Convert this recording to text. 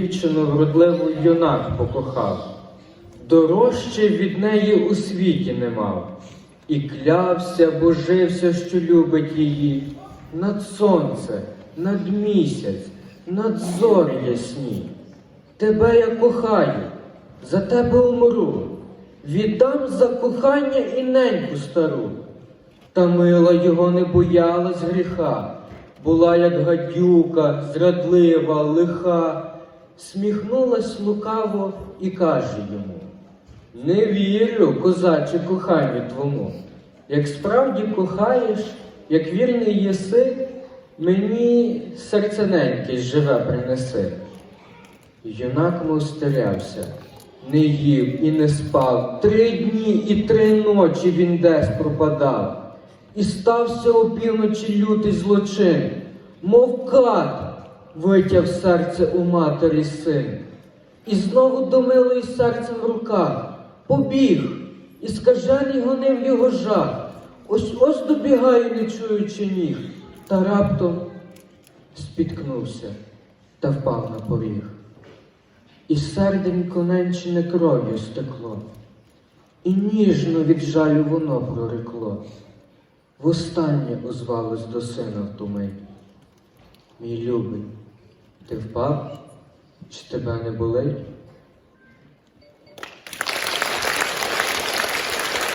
Дівчину вродливу юнак покохав, дорожче від неї у світі не мав, і клявся, божився, що любить її, над сонце, над місяць, над зорі ясні. Тебе я кохаю, за тебе умру, віддам за кохання і неньку стару. Та мила його не боялась гріха, була як гадюка, зрадлива, лиха, сміхнулась лукаво і каже йому: Не вірю, козаче, коханню твому. Як справді кохаєш, як вірний єси, мені серцененький живе принеси. Юнак мов стерявся, не їв і не спав. Три дні і три ночі він десь пропадав. І стався опівночі лютий злочин, мов кат витяв серце у матері син. І знову до милої серцем в руках побіг, і скажений гонив його жах. Ось ось добігає, не чуючи ніг, та раптом спіткнувся та впав на поріг. І серденько ненчине кров'ю стекло, і ніжно від жалю воно прорекло. Востаннє озвалось до сина в ту мить. Мій любий, ти впав? Чи тебе не болить?